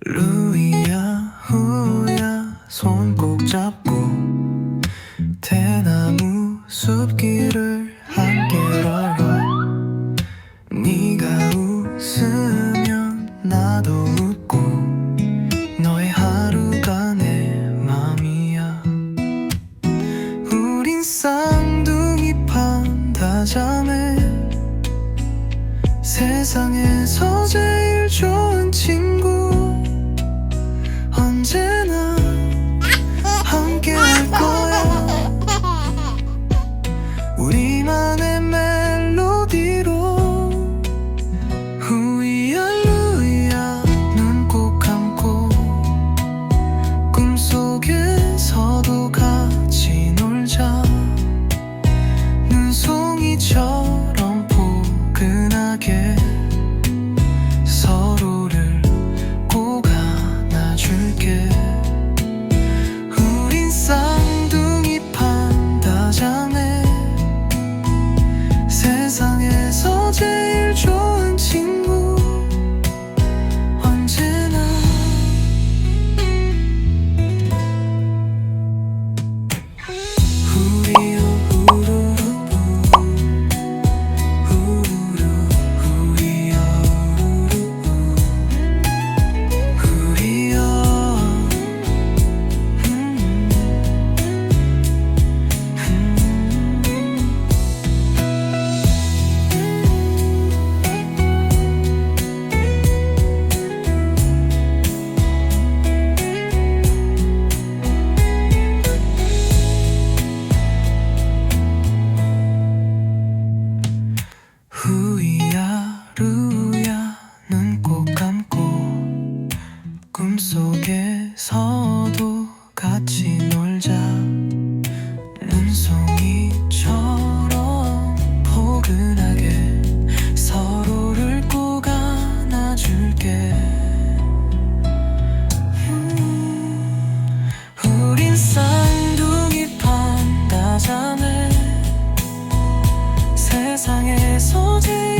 루이야 후야 손 꼭 잡고 대나무 숲길을 함께 걸어. 네가 웃으면 나도 웃고 너의 하루가 내 맘이야. 우린 쌍둥이 판다자매. 세상에서 제일 좋은 친구 언제나 함께 할 거야. 우리만 같이 놀자. 눈송이처럼 포근하게 서로를 꼭 안아줄게. 음, 우린 쌍둥이 판다자매 세상에서 제